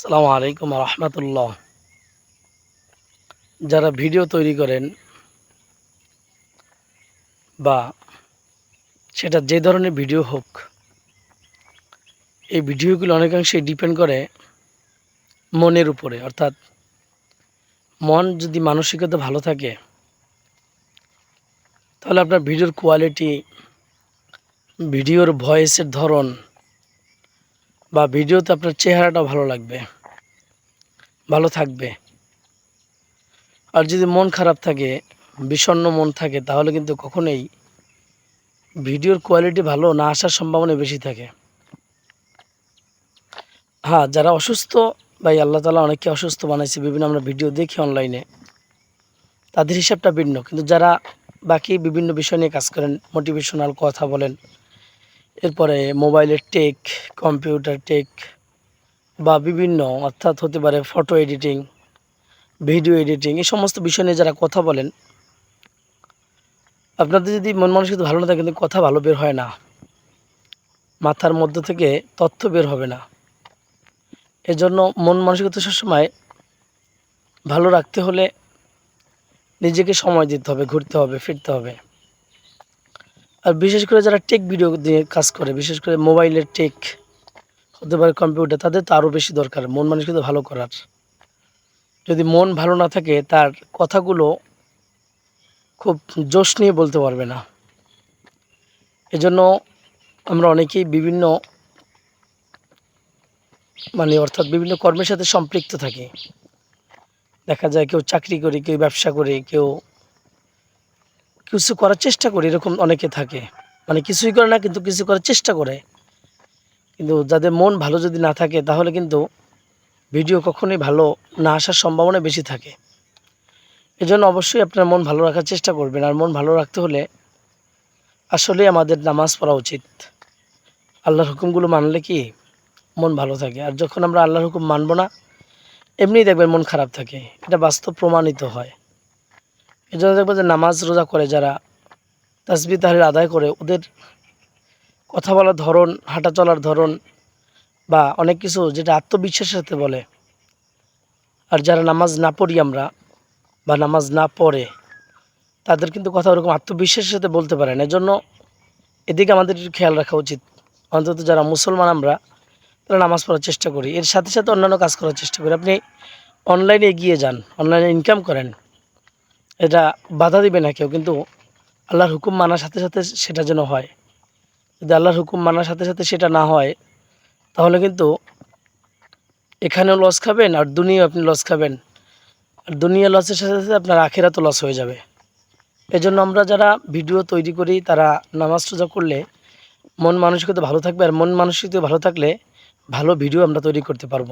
সালামু আলাইকুম রহমতুল্লাহ। যারা ভিডিও তৈরি করেন বা সেটা যে ধরনের ভিডিও হোক, এই ভিডিওগুলো অনেকাংশে ডিপেন্ড করে মনের উপরে। অর্থাৎ মন যদি মানসিকতা ভালো থাকে, তাহলে আপনার ভিডিওর কোয়ালিটি ভিডিওর ভয়েসের ধরন বা ভিডিওতে আপনার চেহারাটা ভালো লাগবে। ভালো থাকবে। আর যদি মন খারাপ থাকে, বিষণ্ণ মন থাকে, তাহলে কিন্তু কখনোই ভিডিওর কোয়ালিটি ভালো না আসার সম্ভাবনা বেশি থাকে। হ্যাঁ যারা অসুস্থ, ভাই আল্লাহ তালা অনেককে অসুস্থ বানাইছে, বিভিন্ন আমরা ভিডিও দেখি অনলাইনে। তাদের হিসাবটা ভিন্ন। কিন্তু যারা বাকি বিভিন্ন বিষয় নিয়ে কাজ করেন মোটিভেশনাল কথা বলেন এরপরে মোবাইলের টেক, কম্পিউটার টেক বা বিভিন্ন, অর্থাৎ হতে পারে ফটো এডিটিং, ভিডিও এডিটিং, এই সমস্ত বিষয় নিয়ে যারা কথা বলেন, আপনাদের যদি মন মানসিকতা ভালো না থাকে, কিন্তু কথা ভালো বের হয় না। মাথার মধ্য থেকে তথ্য বের হবে না। এজন্য মন মানসিকতা সবসময় ভালো রাখতে হলে নিজেকে সময় দিতে হবে, ঘুরতে হবে, ফিরতে হবে। আর বিশেষ করে যারা টেক ভিডিও দিয়ে কাজ করে, বিশেষ করে মোবাইলের টেক হতে পারে কম্পিউটার তাদের তো আরও বেশি দরকার, মন মানসিকতা ভালো করার। যদি মন ভালো না থাকে, তার কথাগুলো খুব জোশ নিয়ে বলতে পারবে না। এজন্য আমরা অনেকেই বিভিন্ন মানে অর্থাৎ বিভিন্ন কর্মের সাথে সম্পৃক্ত থাকি। দেখা যায় কেউ চাকরি করে, কেউ ব্যবসা করে, কেউ কিছু করার চেষ্টা করে, এরকম অনেকে থাকে। মানে কিছুই করে না, কিন্তু কিছু করার চেষ্টা করে। কিন্তু যাদের মন ভালো যদি না থাকে, তাহলে কিন্তু ভিডিও কখনোই ভালো না আসার সম্ভাবনা বেশি থাকে। এজন্য অবশ্যই আপনার মন ভালো রাখার চেষ্টা করবেন। আর মন ভালো রাখতে হলে আসলে আমাদের নামাজ পড়া উচিত। আল্লাহর হুকুমগুলো মানলে কি মন ভালো থাকে। আর যখন আমরা আল্লাহর হুকুম মানব না, এমনিই দেখবেন মন খারাপ থাকে। এটা বাস্তব প্রমাণিত হয়। এই জন্য দেখবেন যে নামাজ রোজা করে যারা তাসবি তাহলে আদায় করে, ওদের কথা বলার ধরন, হাঁটা চলার ধরন বা অনেক কিছু যেটা আত্মবিশ্বাসের সাথে বলে। আর যারা নামাজ না পড়ি আমরা বা নামাজ না পড়ে, তাদের কিন্তু কথা ওরকম আত্মবিশ্বাসের সাথে বলতে পারে না। এজন্য এদিকে আমাদের খেয়াল রাখা উচিত। অন্তত যারা মুসলমান আমরা, তারা নামাজ পড়ার চেষ্টা করি। এর সাথে সাথে অন্যান্য কাজ করার চেষ্টা করি। আপনি অনলাইনে এগিয়ে যান অনলাইনে ইনকাম করেন। এটা বাধা দিবে না কেউ, কিন্তু আল্লাহর হুকুম মানার সাথে সাথে সেটা যেন হয়। যদি আল্লাহর হুকুম মানার সাথে সাথে সেটা না হয়, তাহলে কিন্তু এখানেও লস খাবেন আর দুনিয়াও আপনি লস খাবেন। আর দুনিয়া লসের সাথে সাথে আপনার আখেরাতও লস হয়ে যাবে। এজন্য আমরা যারা ভিডিও তৈরি করি, তারা নামাজ রোজা করলে মন মানসিকতা ভালো থাকবে, আর মন মানসিকতা ভালো থাকলে ভালো ভিডিও আমরা তৈরি করতে পারব।